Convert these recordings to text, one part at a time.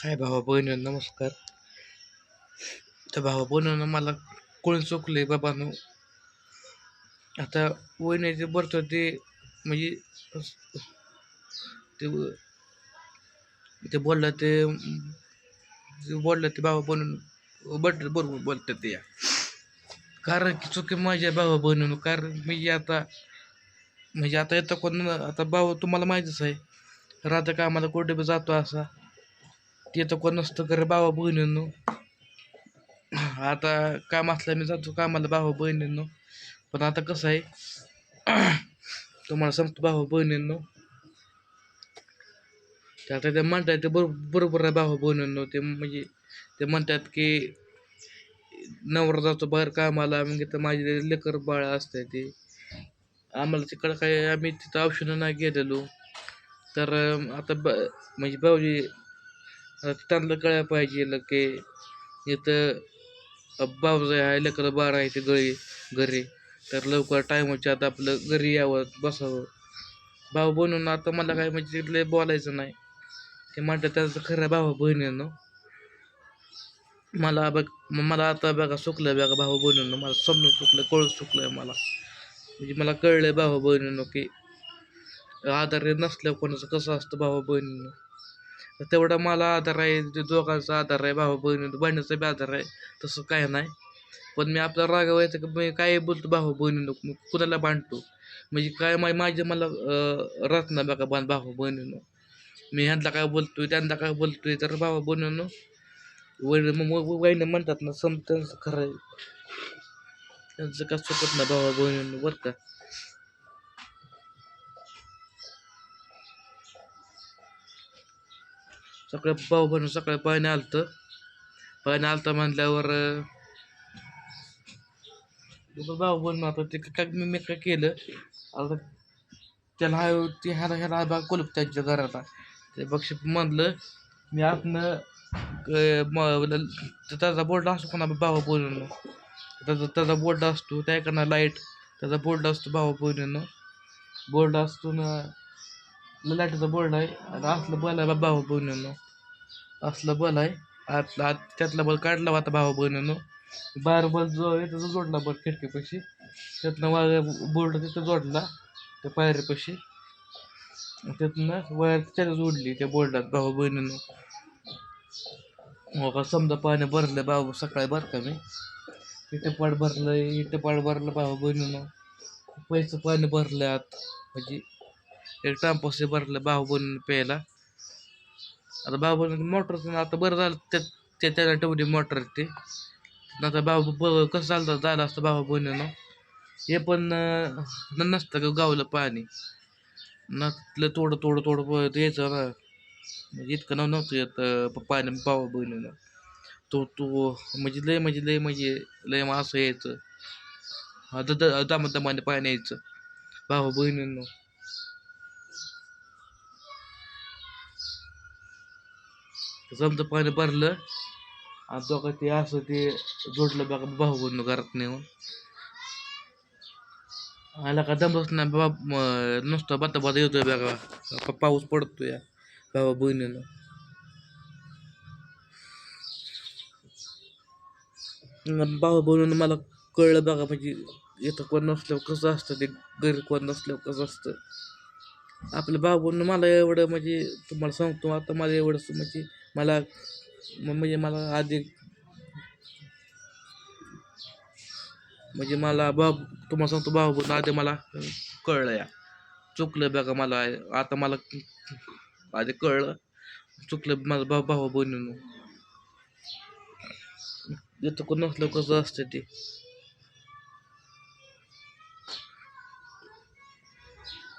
हाय भावा बहिणी नमस्कार. तर भावा बहिणीनं मला कोण चुकले बाबांनो आता वहिनीचे बरं ते म्हणजे ते ते बोललं ते बोललं ते भावा बनून बट बरोबर बोलतात ते. या कारण की चुकी माझ्या भावा बहिणीनं. कारण मी आता म्हणजे आता येतं कोण? आता भाऊ तुम्हाला माहितीच आहे. राहतं का आम्हाला कुठे बी जातो असा. ते तर कोण नसतं करे भावा बहिणींनो. आता काम असलं मी जातो कामाला भावा बहिणींनो. पण आता कसं आहे तुम्हाला सांगतो भावा बहिणींनो. ते आता ते म्हणतात ते बरोबर बरोबर आहे भावा बहिणींनो. ते म्हणजे ते म्हणतात की नवरा जातो बाहेर कामाला म्हणजे मग तर माझे लेकर बाळ असते ते. आम्हाला तिकडं काय आम्ही तिथं औषधं नाही गेलेलो. तर आता ब म्हणजे भाऊजी त्यांना कळायला पाहिजे की इथं बावजा आहे लेकर बाळ आहे ते गळी घरी. तर लवकर टायमाच्या आता आपलं घरी यावं बसावं. भाऊ बनून आता मला काय म्हणजे तिथले बोलायचं नाही. ते म्हणतात त्याचं खरं भाऊ बहिणीनं मला बघ मला आता बघा सुकलं बघा भाऊ बहिणीनं. मला समजून चुकलं कळून चुकलं मला. म्हणजे मला कळलं भाऊ बहिणीनं की आधार नसल्या कोणाचं कसं असतं भाऊ बहिणीनं. तर तेवढा मला आधार आहे ते दोघांचा आधार आहे भाऊ बहिणी बहिणीचा बी आधार आहे तसं काय नाही. पण मी आपला रागावायचं की मी काय बोलतो भाऊ बहिणीनं कुणाला बांधतो म्हणजे काय मा माझ्या मला राहत नाही बघा बांध भाऊ बहिणीनं. मी ह्यांना काय बोलतोय त्यांना काय बोलतोय तर भाऊ बहिणीनं वहिनी मग वहिनी म्हणतात ना सम त्यांचं खरं आहे. त्यांचं का चुकत नाही भावा बहिणीनं बरं का? सगळं भाऊ बहिणी सकाळी पाणी आलतं. पाणी आलतं म्हणल्यावर भाऊ बहिणी आता ते काय मी मी काय केलं? आता त्याला हाय ते ह्याला ह्याला बा कोलप त्यांच्या घराला. ते बक्षीस म्हणलं मी आपलं त्याचा बोर्ड असतो कोणा भावा बहिणीनं त्याचा त्याचा बोर्ड असतो त्या एकानं लाइट त्याचा बोर्ड असतो भावा बहिणीनं बोर्ड असतो ना लाईटचा बोर्ड आहे. आणि असलं बल आहे भावा बहिणीनं असलं बल आहे आतला आत त्यातला बल काढला आता भावा बहिणीनं बाहेर बल जो आहे त्याचा जोडला बल खिडकीपाशी. त्यातनं वाय बोर्ड तिथं जोडला. त्या पायरीपाशी. त्यातनं वायर त्याला जोडली त्या बोर्डात भावा बहिणीनं हो का समजा पाणी भरलं भाऊ सकाळी भर का मी? इथं पाठ भरलं इथं पाठ भरलं भाऊ बहिणीनं पैसे पाणी भरलं आत म्हणजे एक टांपासे भरलं भाऊ प्यायला. आता भाऊ मोटर मोटरचं आता बरं झालं त्या ते त्याला ठेवली मोटर ते. आता भाऊ ब कसं चालतं झालं असतं भाऊ बहिणीनं. हे पण नसतं का गावलं पाणी. नसलं थोडं थोडं थोडं यायचं ना. म्हणजे इतकं नव नव्हतं येत पाणी भावा बहिणीनं. तो तो म्हणजे लय म्हणजे लय म्हणजे लय मग असं यायचं. हा द दमाने पाणी यायचं. भावा बहिणीनं. जमतं पाणी भरलं. आणि तो का ते असं ते जोडलं बघा भाऊ बहिणं घरात नेऊन. आला का दमच नाही बाबा नुसतं बाता बाता येतोय बघा. पाऊस पडतो या बाबा बहिणीनं भाऊ बहिणीनं मला कळलं बघा म्हणजे येतं कोण नसल्यावर कसं असतं ते घरी कोण नसल्यावर कसं असतं. आपलं भाऊ बनून मला एवढं म्हणजे तुम्हाला सांगतो आता मला एवढं म्हणजे मला म्हणजे मला आधी म्हणजे मला बाब तुम्हाला सांगतो भाऊ बहिण आधी मला कळलं या. चुकलं बघा मला आता मला आधी कळलं. चुकलं माझं भाऊ भाऊ बहिणीनं. इथं कोण नसलं कसं असतं ते?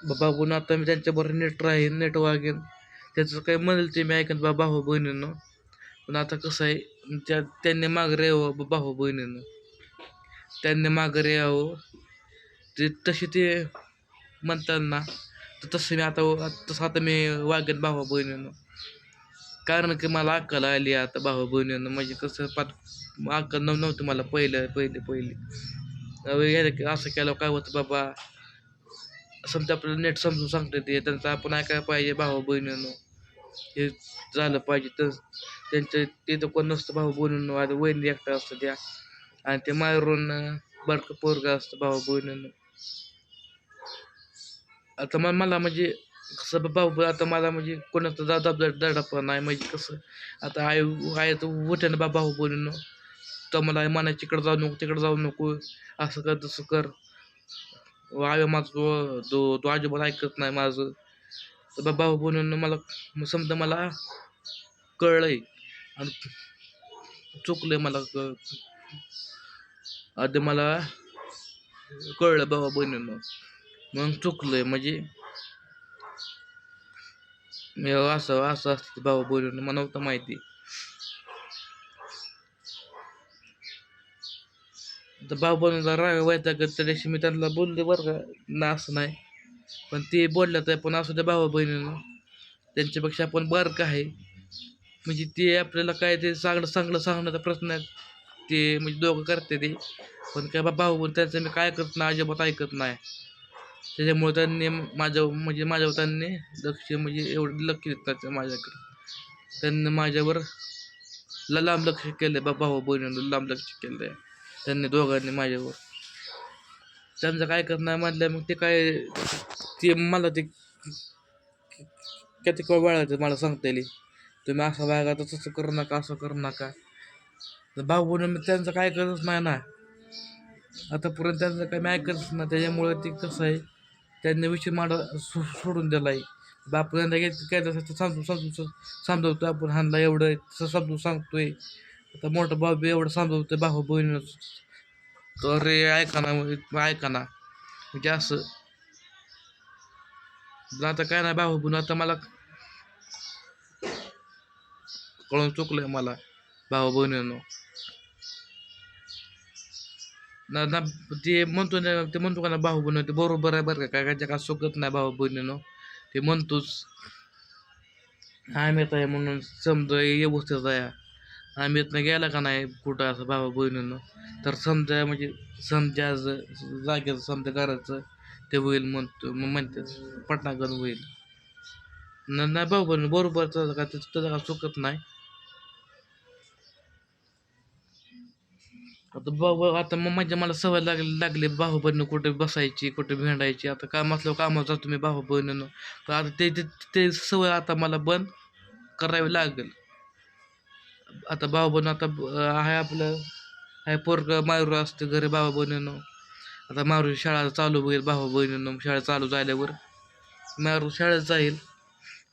बाबा आता मी त्यांच्याबरोबर नीट राहीन नीट वागेन. त्याचं काही म्हणेल ते मी ऐकन बा भाऊ बहिणीनं. पण आता कसं आहे त्या त्यांनी मागं यावं भाऊ बहिणीनं. त्यांनी मागं यावं. ते तसे ते म्हणतात ना तर तसं मी आता तसं आता मी वागेन भावा बहिणीनं. कारण की मला अक्कल आली आता भावा बहिणीनं. म्हणजे कसं पात अक्कल नव नव्हतं मला पहिलं पहिले पहिले. की असं केलं काय होतं बाबा? समजा आपल्याला नेट समजून सांगतो ते त्यांचा आपण ऐकायला पाहिजे भाऊ बहिणीनं. हे झालं पाहिजे तर त्यांच्या तिथं कोण नसतं भाऊ बहिणीनं. आता वहिनी एकटा असतं त्या. आणि ते मायरून बडकं पोरगा असतं भाऊ बहिणीनं. आता मग मला म्हणजे कसं भाऊ आता मला म्हणजे कोणाचं दादा दडा पण नाही. म्हणजे कसं आता आई आई तर उठे ना बा भाऊ बहिणीनं. तर मला म्हणायची इकडं जाऊ नको तिकडं जाऊ नको. असं कर तसं कर. आय माझं तो तो अजिबात ऐकत नाही माझं तर बाबा भाऊ मला मग समजा मला कळलंय आणि चुकलंय मला क- आधी मला कळलं बाबा बहिणीनं मग चुकलंय म्हणजे असं असं असतं बाबा बहिणीनं मला नव्हतं माहिती तर भाऊ बहिणीला राग व्हायचा का त्या दिवशी मी त्यांना बोलले बरं का ना असं नाही. पण ते बोलल्या तर पण असू द्या भावा बहिणीनं. त्यांच्यापेक्षा आपण बरं का आहे. म्हणजे ते आपल्याला काय ते चांगलं चांगलं सांगण्याचा प्रश्न आहे. ते म्हणजे दोघं करते ते. पण काय बा भाऊ बहीण त्यांचं मी काय करत नाही अजिबात ऐकत नाही. त्याच्यामुळे त्यांनी माझ्या म्हणजे माझ्यावर त्यांनी लक्ष म्हणजे एवढं लक्ष देत माझ्याकडे. त्यांनी माझ्यावर लांब लक्ष केलं आहे बा भाऊ बहिणीनं लांब लक्ष केलं आहे त्यांनी दोघांनी माझ्यावर. त्यांचं काय करणार नाही म्हटलं मग ते काय ते मला ते किती वेळ बाळाचं मला सांगता येईल. तुम्ही असं वागा तर तसं करू नका असं करू नका. तर भाऊ मी त्यांचं काय करत नाही ना. आतापर्यंत त्यांचं काय मी ऐकतच ना त्याच्यामुळे ते कसं आहे त्यांनी विषय मांडा सो सोडून दिला आहे बापू त्यांना काय काय सांगतो सांगतो समजून आपण हानला एवढं तसं समजून सांगतोय. आता मोठा भाऊ बी एवढं समजवतोय भाऊ बहिणीनं तर अरे ऐका ना ऐका ना. म्हणजे असं. आता काय नाही भाऊ बहिण आता मला कळून चुकलंय मला भाऊ बहिणीनं. ना ना ते म्हणतो ना ते म्हणतो का ना भाऊ बहिणी ते बरोबर आहे बरं का काय काय काय चुकत नाही भाऊ बहिणीनं. ते म्हणतोच आम्ही आहे म्हणून समजा व्यवस्थित आहे. आम्ही इथनं गेला का नाही कुठं असं भावा बहिणीनं? तर समजा म्हणजे समजा जागेचं समजा करायचं ते होईल म्हणतो मग म्हणते पटनागण होईल. न नाही भाऊ बहिणी बरोबर त्याचं का त्याचं का चुकत नाही. आता भाऊ आता मग म्हणजे मला सवय लागली लागली भाऊ बहिणी कुठे बसायची कुठे भेंडायची. आता काम असलं कामावर जातो मी भाऊ बहिणीनं. तर आता ते ते- ते सवय आता मला बंद करावी लागेल. आता भाऊ बहीण आता आहे आपलं आहे पोरग मारू असते घरी बाबा बहिणीनं आता मारू शाळा चालू होईल भावा बहिणीनं शाळा चालू झाल्यावर. मारू शाळेत जाईल.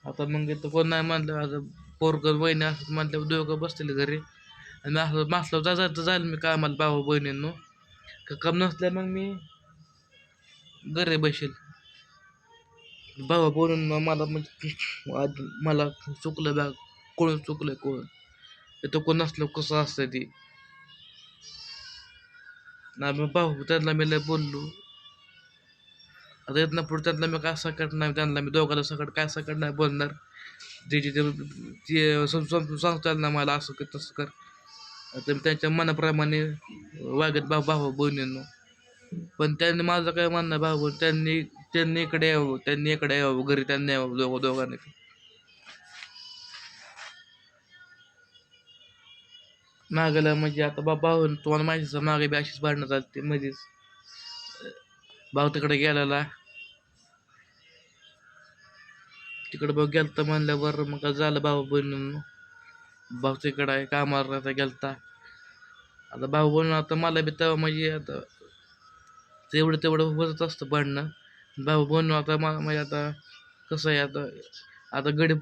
आता मग इथं कोण नाही म्हणलं आता पोरग बहिणी असं म्हटल्यावर दोघं बसतील घरी. आणि असं मासलं जा जायचं जाईल मी कामाला भावा बहिणींनो का काम नसल्या मग मी घरी बसेल. बाबा बोलून मला म्हणजे आज मला चुकलं बॅग कोण चुकलं कोण? इथं कोण असलं कसं असतं ती ना मी भाऊ त्यांना मी लय बोललो आता इथनं पुढे त्यांना मी काय सकट नाही त्यांना मी दोघाला सकट काय सकट नाही बोलणार जे जे ते ते सम- ना मला असं कर तसं कर आता मी त्यांच्या मनाप्रमाणे वागत भाऊ भाऊ बहिणींनो पण त्यांनी माझं काय म्हणणं भाऊ त्यांनी त्यांनी इकडे यावं त्यांनी इकडे यावं घरी त्यांनी यावं दोघं दोघांनी मागायला म्हणजे आता बा भाऊ तुम्हाला माहितीच आहे, मागे बी अशीच भांडणं चालते मध्येच भाऊ तिकडे गेलेला. तिकडे भाऊ गेलता म्हणल्यावर मग काय झालं भाऊ बहिणींनो भाऊ तिकडं आहे कामावर आता गेलता. आता भाऊ बहिण आता मला बी तेव्हा म्हणजे आता तेवढं तेवढं होतच असतं भांडणं. भाऊ बहिण आता मला म्हणजे आता कसं आहे आता आता गडी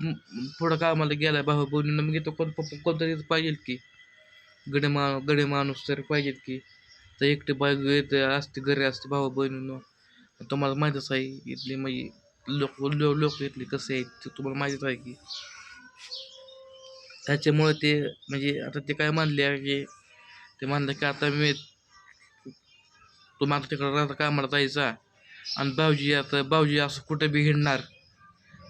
पुढं कामाला गेलाय भाऊ बहिणीनं मग येतो कोण पप्पा कोणतरी पाहिजे की. गडे मा गडे माणूस तरी पाहिजेत की. तर एकटे बायको येते असते घरी असते भाऊ बहिणीनं. तुम्हाला माहीतच आहे इथली म्हणजे लोक लो लोक इथले कसे आहेत ते तुम्हाला माहीतच आहे की. त्याच्यामुळे ते म्हणजे आता ते काय मानले आहे की ते म्हणलं की आता मी तुम्हाला तिकडं राहता कामाला जायचा आणि भाऊजी आता भाऊजी असं कुठं बी हिंडणार.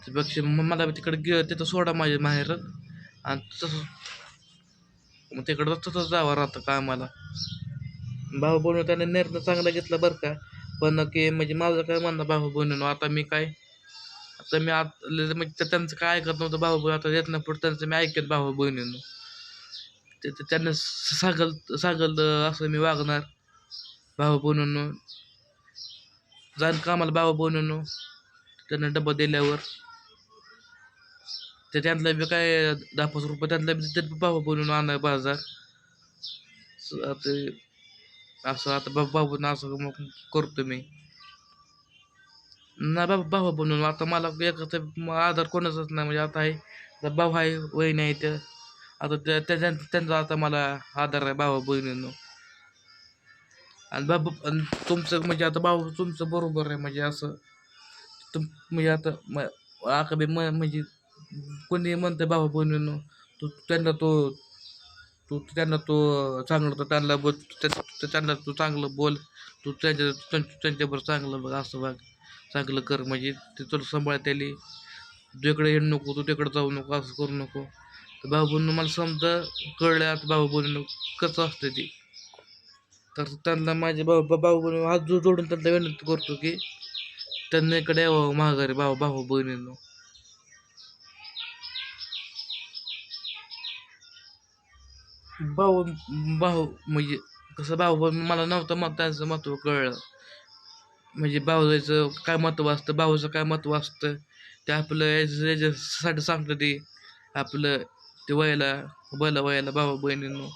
त्यापेक्षा मग मला तिकडे तिकडं गे तिथं सोडा माझ्या माहेर आणि तसं मग तिकडं तसंच जावं राहतं कामाला. भाऊ बहिणी त्याने निर्णय चांगला घेतला बरं का. पण की म्हणजे माझं काय म्हणणं भाऊ बहिणीनं आता मी काय आता मी आत ल- म्हणजे त्यांचं काय ऐकत नव्हतं भाऊ बहीण आता येत नाही पुढे त्यांचं मी ऐकत भाऊ बहिणीनं. ते त्यांना सागल सागल असं मी वागणार. भाऊ बहिणीनं जाण कामाला भाऊ बहिणीनं. त्यांना डबा दिल्यावर. ते त्यांना बी काय दहा पाच रुपये त्यांना बी ते भाऊ बनवून आणा बाजार. आता असं आता बाबा भाऊ असं मग करतो मी. ना बाबा भाऊ बनून आता मला एकाचा आधार कोणाचाच नाही म्हणजे आता आहे आता भाऊ आहे वहीन आहे तर आता त्या त्या- त्यांचा आता मला आधार आहे भावा बहिणीनं. आणि बाबा आणि तुमचं म्हणजे आता भाऊ तुमचं बरोबर आहे म्हणजे असं तुम म्हणजे आता म- आका बी म्हणजे कोणी म्हणतं बाबा बहिणीनं तू त्यांना तो तू त्यांना तो चांगलं तर त्यांना बोल त्या- त्यांना तू चांगलं बोल तू त्यांच्या त्यांच्याबरोबर चांगलं बघ असं बघ चांगलं कर म्हणजे ते तुला सांभाळता येईल तू इकडे येऊ नको तू तिकडे जाऊ नको असं करू नको. तर बाबा बहिणी मला समजा कळलं आता बाबा बहिणीनं कसं असतं ते. तर त्यांना माझे बाबा बाबा भाऊ हात जोडून त्यांना विनंती करतो की त्यांना इकडे यावं माघारी बाबा भाऊ बहिणीनं भाऊ भाऊ म्हणजे कसं भाऊ मला नव्हतं मग त्यांचं महत्त्व कळलं. म्हणजे भाऊचं काय महत्त्व असतं भाऊचं काय महत्त्व असतं ते आपलं याच्या- याच्यासाठी सांगतं ते. आपलं ते वयाला बला वयाला भाऊ बहिणींनो.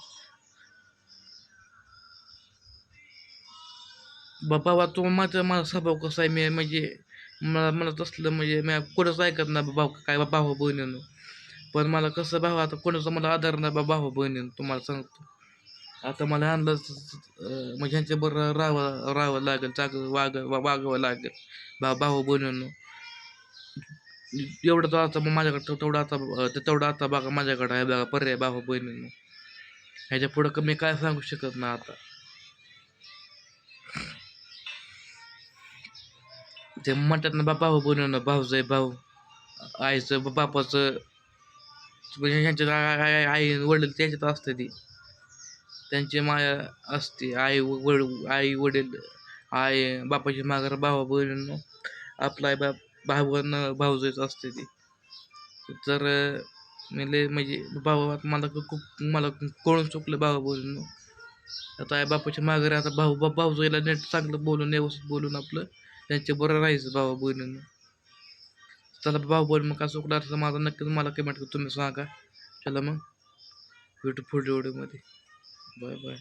बाबा तू माझा माझा स्वभाव कसा आहे? मी म्हणजे मला मला तसलं म्हणजे मी कुठंच ऐकत नाही भाऊ काय भाऊ बहिणीनं. पण मला कसं भाव आता कोणाचा मला आधार नाही बा भाऊ बहिणीनं तुम्हाला सांगतो. आता मला आणलं मग ह्यांच्या बरोबर राहावं राहावं लागेल चाग वाग वागावं लागेल. भा भाऊ बहिणीनं. एवढं तर आता मग माझ्याकडे तेवढं आता तेवढा ते तेवढं आता बघा माझ्याकडं आहे बघा पर्याय भाऊ बहिणीनं. ह्याच्या पुढं कमी काय सांगू शकत ना आता. ते म्हणतात ना बा भाऊ बहिणीनं भाऊचं आहे भाऊ. आईचं बापाचं म्हणजे ह्यांच्यात आई आई वडील त्यांच्यात असते ती. त्यांची माया असते. आई वड आई वडील आई बापाची माघार भावा बहिणीनं आपला आई बाप भावन भाऊजच असते ती. तर अं, मी लय म्हणजे भावा मला खूप मला कळून चुकलं भावा बहिणीनं. आता आई बापाची माघारी आता भाऊ बा भाऊजईला नीट चांगलं बोलून व्यवस्थित बोलून आपलं त्यांच्या बरं राहायचं भावा बहिणीनं. चला भाऊ बहीण मग का चुकला तर माझा नक्कीच मला कमेंट तुम्ही सांगा. चला मग. भेटू पुढे व्हिडिओमध्ये बाय बाय